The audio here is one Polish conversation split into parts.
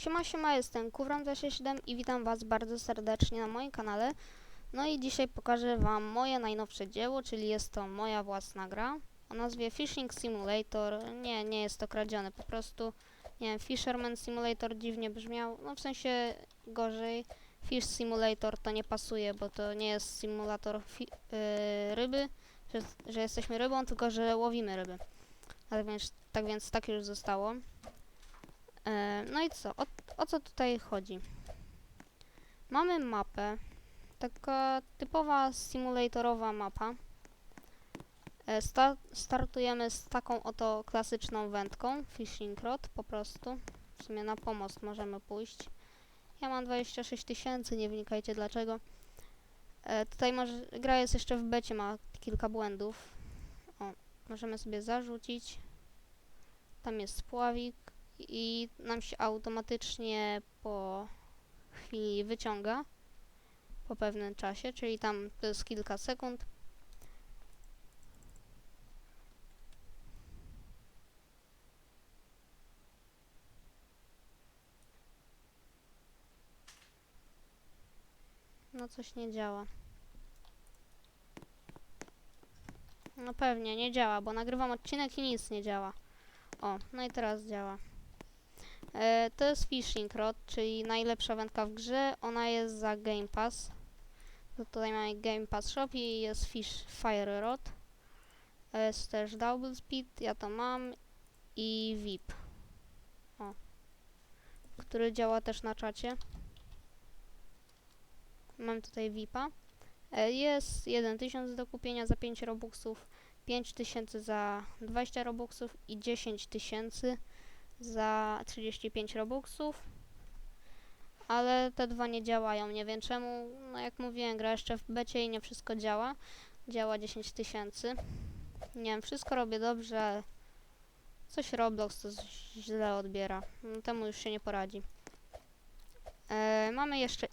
Siema, siema, jestem Kuwron267 i witam was bardzo serdecznie na moim kanale. No i dzisiaj pokażę wam moje najnowsze dzieło, czyli jest to moja własna gra o nazwie Fishing Simulator. Nie, nie jest to kradzione, po prostu, nie wiem, Fisherman Simulator dziwnie brzmiał, no w sensie gorzej. Fish Simulator to nie pasuje, bo to nie jest symulator yy, ryby, że, że jesteśmy rybą, tylko że łowimy ryby. Tak więc tak, więc tak już zostało. E, no i co? O, o co tutaj chodzi? Mamy mapę. Taka typowa simulatorowa mapa. E, sta startujemy z taką oto klasyczną wędką, fishing rod po prostu. W sumie na pomost możemy pójść. Ja mam 26 tysięcy, nie wnikajcie dlaczego. E, tutaj może, gra jest jeszcze w becie, ma kilka błędów. O, możemy sobie zarzucić. Tam jest spławik i nam się automatycznie po chwili wyciąga po pewnym czasie, czyli tam to jest kilka sekund. No coś nie działa. No pewnie nie działa, bo nagrywam odcinek i nic nie działa. O, no i teraz działa. E, to jest Fishing Rod, czyli najlepsza wędka w grze. Ona jest za Game Pass. To tutaj mamy Game Pass Shop i jest Fish Fire Rod. E, Jest też Double Speed, ja to mam. I VIP. O. Który działa też na czacie. Mam tutaj VIPa. E, Jest 1000 do kupienia za 5 robuxów. 5000 za 20 robuxów i 10 tysięcy za 35 robuxów. Ale te dwa nie działają, nie wiem czemu. No jak mówiłem, gra jeszcze w becie i nie wszystko działa. Działa 10 tysięcy. Nie wiem, wszystko robię dobrze, coś Roblox to źle odbiera. No, temu już się nie poradzi. E, mamy jeszcze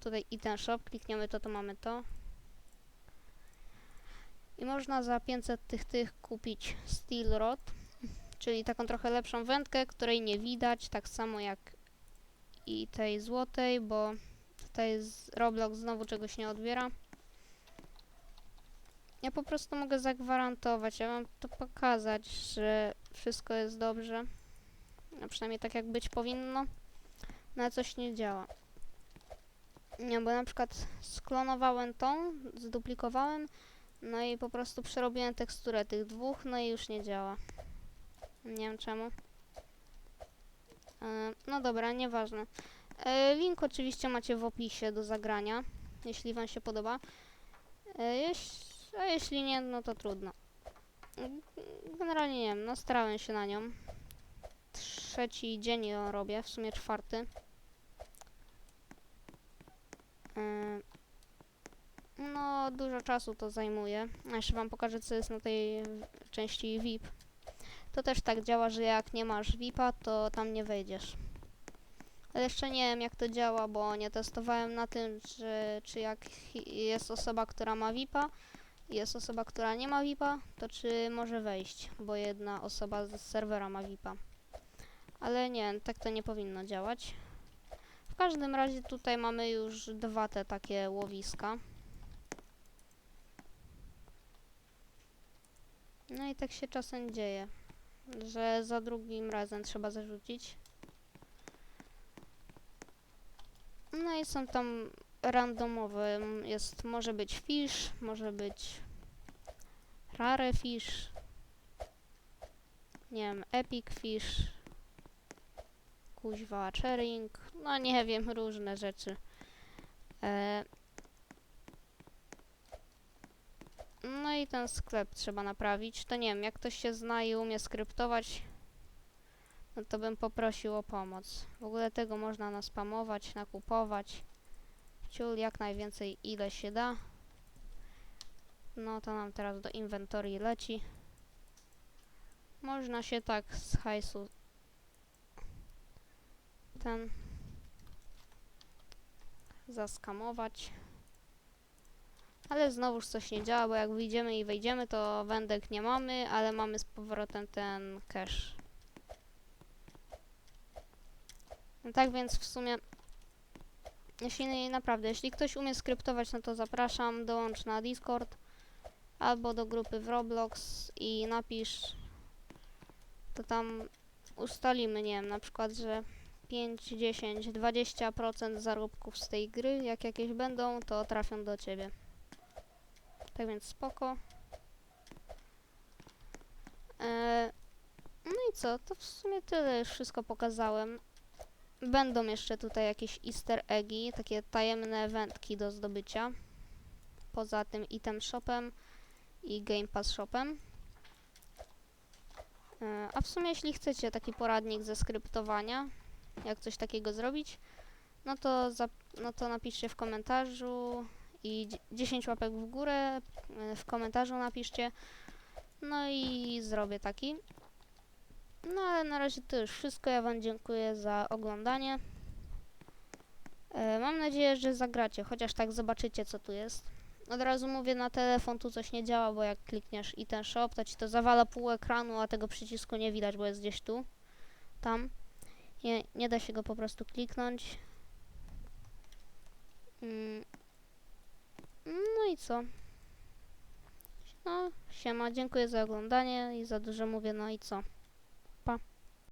tutaj item shop, klikniemy to, to mamy to. I można za 500 tych tych kupić Steel Rod, czyli taką trochę lepszą wędkę, której nie widać, tak samo jak i tej złotej, bo tutaj z Roblox znowu czegoś nie odbiera. Ja po prostu mogę zagwarantować, ja wam to pokazać, że wszystko jest dobrze. A przynajmniej tak jak być powinno. No ale coś nie działa. Nie, bo na przykład sklonowałem tą, zduplikowałem, no i po prostu przerobiłem teksturę tych dwóch, no i już nie działa. Nie wiem czemu. E, no dobra, nieważne. E, link oczywiście macie w opisie do zagrania, jeśli wam się podoba. E, a jeśli nie, no to trudno. Generalnie nie wiem, no starałem się na nią. Trzeci dzień ją robię, w sumie czwarty. No, dużo czasu to zajmuje. Jeszcze wam pokażę, co jest na tej części VIP. To też tak działa, że jak nie masz VIPa, to tam nie wejdziesz. Ale jeszcze nie wiem, jak to działa, bo nie testowałem na tym, czy, czy jak jest osoba, która ma VIPa i jest osoba, która nie ma VIPa, to czy może wejść, bo jedna osoba z serwera ma VIPa. Ale nie, tak to nie powinno działać. W każdym razie tutaj mamy już dwa te takie łowiska. No i tak się czasem dzieje, że za drugim razem trzeba zarzucić. No i są tam randomowe, jest, może być fish, może być rare fish, nie wiem, epic fish, kuźwa chering, no nie wiem, różne rzeczy. E, No i ten sklep trzeba naprawić. To nie wiem, jak ktoś się zna i umie skryptować, no to bym poprosił o pomoc. W ogóle tego można naspamować, nakupować. Ciul jak najwięcej ile się da. No to nam teraz do inwentory leci. Można się tak z hajsu ten zaskamować. Ale znowuż coś nie działa, bo jak wyjdziemy i wejdziemy, to wędek nie mamy, ale mamy z powrotem ten cache. Tak więc w sumie, jeśli naprawdę, jeśli ktoś umie skryptować, no to zapraszam, dołącz na Discord albo do grupy w Roblox i napisz, to tam ustalimy, nie wiem, na przykład, że 5, 10, 20% zarobków z tej gry, jak jakieś będą, to trafią do ciebie. Tak więc spoko. E, no i co, to w sumie tyle, już wszystko pokazałem. Będą jeszcze tutaj jakieś easter eggi, takie tajemne wędki do zdobycia. Poza tym item shopem i game pass shopem. E, a w sumie jeśli chcecie taki poradnik ze skryptowania, jak coś takiego zrobić, no to, no to napiszcie w komentarzu i dzie- 10 łapek w górę e, w komentarzu napiszcie. No i zrobię taki. No ale na razie to już wszystko. Ja Wam dziękuję za oglądanie. E, mam nadzieję, że zagracie, chociaż tak zobaczycie co tu jest. Od razu mówię na telefon, tu coś nie działa, bo jak klikniesz i ten shop, to ci to zawala pół ekranu, a tego przycisku nie widać, bo jest gdzieś tu, tam. Nie, nie da się go po prostu kliknąć. Mm. No i co? No, siema, dziękuję za oglądanie i za dużo mówię, no i co?